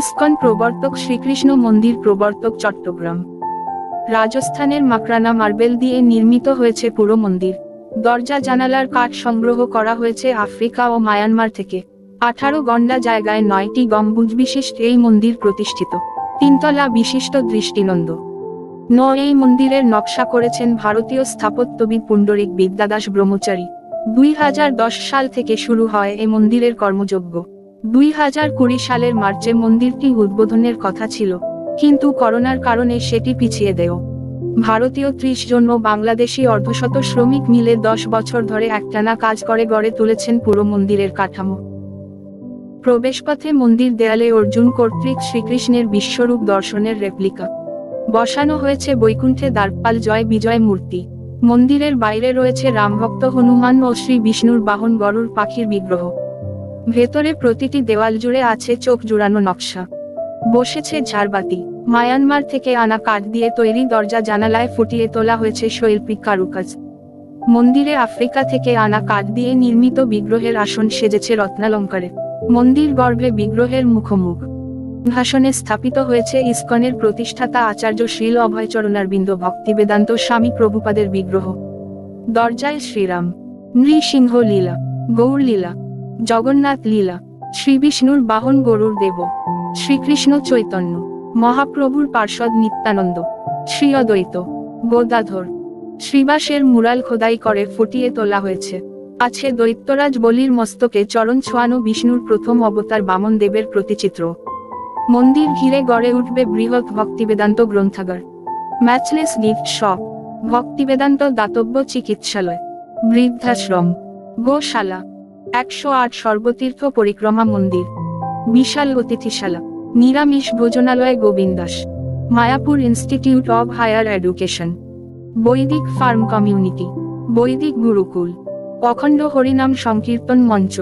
ISKCON প্রবর্তক শ্রীকৃষ্ণ মন্দির প্রবর্তক চট্টগ্রাম। রাজস্থানের মাকরানা মার্বেল দিয়ে নির্মিত হয়েছে পুরো মন্দির। দরজা জানালার কাঠ সংগ্রহ করা হয়েছে আফ্রিকা ও মায়ানমার থেকে। আঠারো গন্ডা জায়গায় নয়টি গম্বুজ বিশিষ্ট এই মন্দির প্রতিষ্ঠিত। তিনতলা বিশিষ্ট দৃষ্টিনন্দ। ন এই মন্দিরের নকশা করেছেন ভারতীয় স্থাপত্যবিদ পুণ্ডরিক বিদ্যাদাস ব্রহ্মচারী। দুই হাজার দশ সাল থেকে শুরু হয় এ মন্দিরের কর্মযজ্ঞ। দুই হাজার কুড়ি সালের মার্চে মন্দিরটি উদ্বোধনের কথা ছিল, কিন্তু করোনার কারণে সেটি পিছিয়ে দেও ভারতীয় ত্রিশ জন ও বাংলাদেশি অর্ধশত শ্রমিক মিলে দশ বছর ধরে একটানা কাজ করে গড়ে তুলেছেন পুরো মন্দিরের কাঠামো। প্রবেশপথে মন্দির দেয়ালে অর্জুন কর্তৃক শ্রীকৃষ্ণের বিশ্বরূপ দর্শনের রেপ্লিকা। বসানো হয়েছে বৈকুণ্ঠে দ্বারপাল জয় বিজয় মূর্তি। মন্দিরের বাইরে রয়েছে রামভক্ত হনুমান ও শ্রী বিষ্ণুর বাহন গরুর পাখির বিগ্রহ। ভেতরে প্রতিটি দেওয়াল জুড়ে আছে চোখ জুড়ানো নকশা। বসেছে ঝাড়বাতি। মায়ানমার থেকে আনা কাঠ দিয়ে তৈরি দরজা জানালায় ফুটিয়ে তোলা হয়েছে শৈল্পিক কারুকাজ। মন্দিরে আফ্রিকা থেকে আনা কাঠ দিয়ে নির্মিত বিগ্রহের আসন সেজেছে রত্নালঙ্কারে। মন্দির গর্ভে বিগ্রহের মুখোমুখ। ভাষণে স্থাপিত হয়েছে ইস্কনের প্রতিষ্ঠাতা আচার্য শ্রীল অভয়চরণারবিন্দ ভক্তিবেদান্ত স্বামী প্রভুপাদের বিগ্রহ। দরজায় শ্রীরাম। নৃসিংহ লীলা গৌর লীলা জগন্নাথ লীলা শ্রীবিষ্ণুর বাহন গরুর দেব, শ্রীকৃষ্ণ চৈতন্য, মহাপ্রভুর পার্ষদ নিত্যানন্দ, শ্রী অদ্বৈত, গোদাধর, শ্রীবাসের মুরাল খোদাই করে ফুটিয়ে তোলা হয়েছে। আছে দৈত্যরাজ বলির মস্তকে চরণ ছোঁয়ানো বিষ্ণুর প্রথম অবতার বামন দেবের প্রতিচিত্র। মন্দির ঘিরে গড়ে উঠবে বৃহৎ ভক্তিবেদান্ত গ্রন্থাগার। ম্যাচলেস গিফট শপ, ভক্তিবেদান্ত দাতব্য চিকিৎসালয়, বৃদ্ধাশ্রম, গোশালা একশো আট সর্বতীর্থ পরিক্রমা মন্দির। বিশাল অতিথিশালা। নিরামিষ ভোজনালয় Govinda's. Mayapur institute of higher education. বৈদিক ফার্ম কমিউনিটি। বৈদিক গুরুকুল। অখণ্ড হরিনাম সংকীর্তন মঞ্চ।